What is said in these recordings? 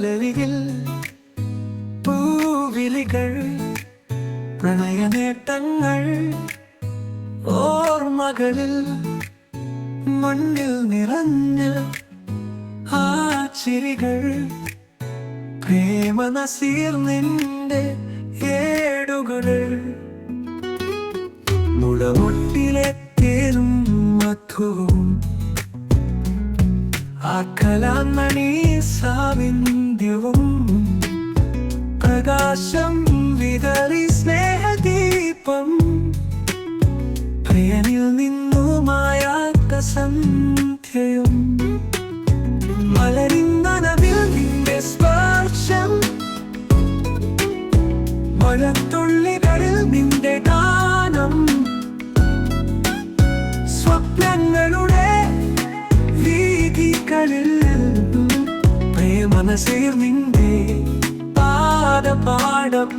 കോലരികിൽ പൂവിളികൾ പ്രണയനേട്ടങ്ങൾ ഓർമ്മകളിൽ മണ്ണിൽ നിറഞ്ഞ ആ ചിരികൾ. പ്രേമ നസീർ നിന്റെ മുളമുട്ടിലെ പ്രകാശം വിതറി സ്നേഹദീപം. പ്രിയനിൽ നിന്നു മായാത്ത സന്ധ്യയും മലരിന്നനവിൽ നിന്റെ സ്പർശം. മഴത്തുള്ളികളിൽ നിന്റെ ഗാനം. സ്വപ്നങ്ങളുടെ വീതികളിൽ പ്രേമനസേർ നിന്റെ പാദപാഠം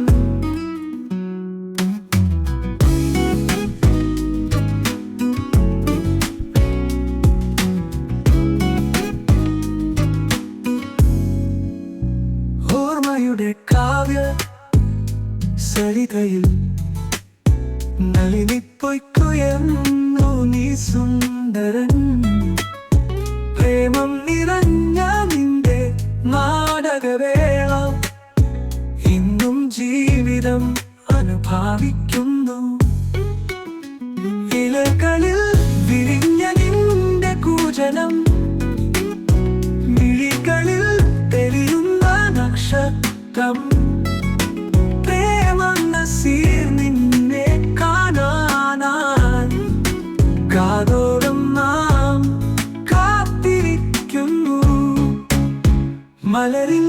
ഓർമ്മയുടെ കാവ്യ സരിതയിൽ നളിനിപ്പൊയ്ക്കുയർന്നു നീ സുന്ദരൻ. പ്രേമം നിറഞ്ഞ നിന്റെ നാടകവേള ജീവിതം അനുഭാവിക്കുന്നു. ഇലകളിൽ വിരിഞ്ഞ നിന്റെ കൂജനം. മിഴികളിൽ തെളിയുന്ന നക്ഷത്രം. കാത്തിരിക്കുന്നു. മലരിൻ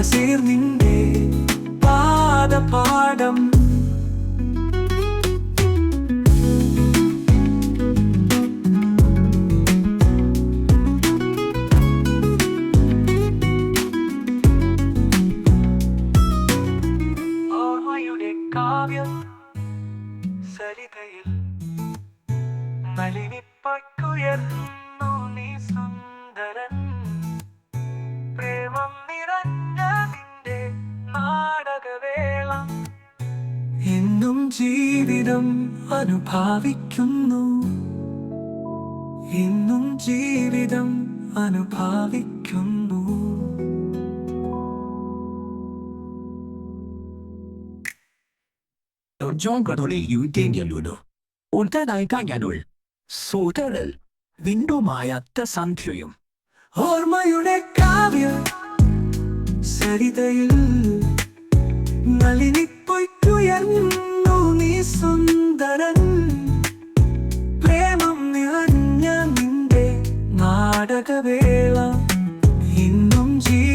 പ്രേമനസീർ നിന്റെ പാദപാഠം. കാവ്യം സരിതയിൽ നളിനിപ്പൊയ്ക്കുയർന്നു എന്നും ജീവിതം അനുഭാവിക്കുന്നു. എന്നും ജീവിതം അനുഭാവിക്കുന്നു. John സൂതരൽ സന്ധ്യയും ഓർമ്മയുടെ കാവ്യ സരിതയിൽ love. Hinumji